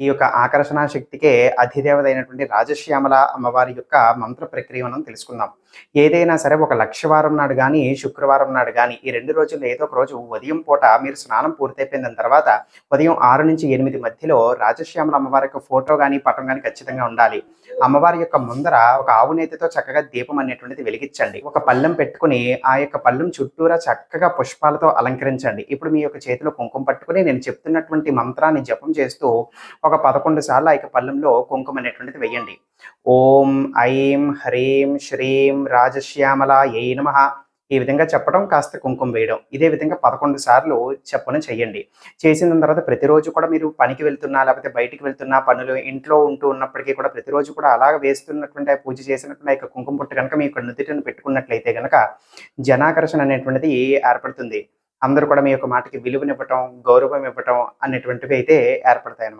ఈ యొక్క ఆకర్షణ శక్తికే అధిదేవత అయినటువంటి రాజశ్యామల అమ్మవారి యొక్క మంత్ర ప్రక్రియ మనం తెలుసుకుందాం. ఏదైనా సరే ఒక లక్షవారం నాడు కానీ శుక్రవారం నాడు కానీ ఈ రెండు రోజుల్లో ఏదో ఒక రోజు ఉదయం పూట మీరు స్నానం పూర్తయిపోయిన తర్వాత ఉదయం ఆరు నుంచి ఎనిమిది మధ్యలో రాజశ్యామల అమ్మవారి యొక్క ఫోటో కానీ పటం కానీ ఖచ్చితంగా ఉండాలి. అమ్మవారి యొక్క ముందర ఒక ఆవు నేతితో చక్కగా దీపం అనేటువంటిది వెలిగించండి. ఒక పళ్ళెం పెట్టుకుని ఆ యొక్క పళ్ళెం చుట్టూరా చక్కగా పుష్పాలతో అలంకరించండి. ఇప్పుడు మీ యొక్క చేతిలో కుంకుమ పట్టుకుని నేను చెప్తున్నటువంటి మంత్రాన్ని జపం చేస్తూ ఒక పదకొండు సార్లు ఆ యొక్క పళ్ళెంలో కుంకుమ అనేటువంటిది వెయ్యండి ఓం ఐం హ్రీం శ్రీం రాజశ్యామల ఏ నమ. ఈ విధంగా చెప్పడం కాస్త కుంకుమ వేయడం. ఇదే విధంగా పదకొండు సార్లు చెప్పను చేయండి. చేసిన తర్వాత ప్రతిరోజు కూడా మీరు పనికి వెళ్తున్నా లేకపోతే బయటికి వెళ్తున్నా పనులు ఇంట్లో ఉంటూ ఉన్నప్పటికీ కూడా ప్రతిరోజు కూడా అలాగ వేస్తున్నటువంటి పూజ చేసినటువంటి ఆ యొక్క కుంకుమ పుట్టు కనుక మీకు నుదుటిని పెట్టుకున్నట్లయితే కనుక జనాకర్షణ అనేటువంటిది ఏర్పడుతుంది. అందరూ కూడా మీ యొక్క మాటకి విలువనివ్వటం గౌరవం ఇవ్వటం అనేటువంటివి అయితే ఏర్పడతాయి అన్నమాట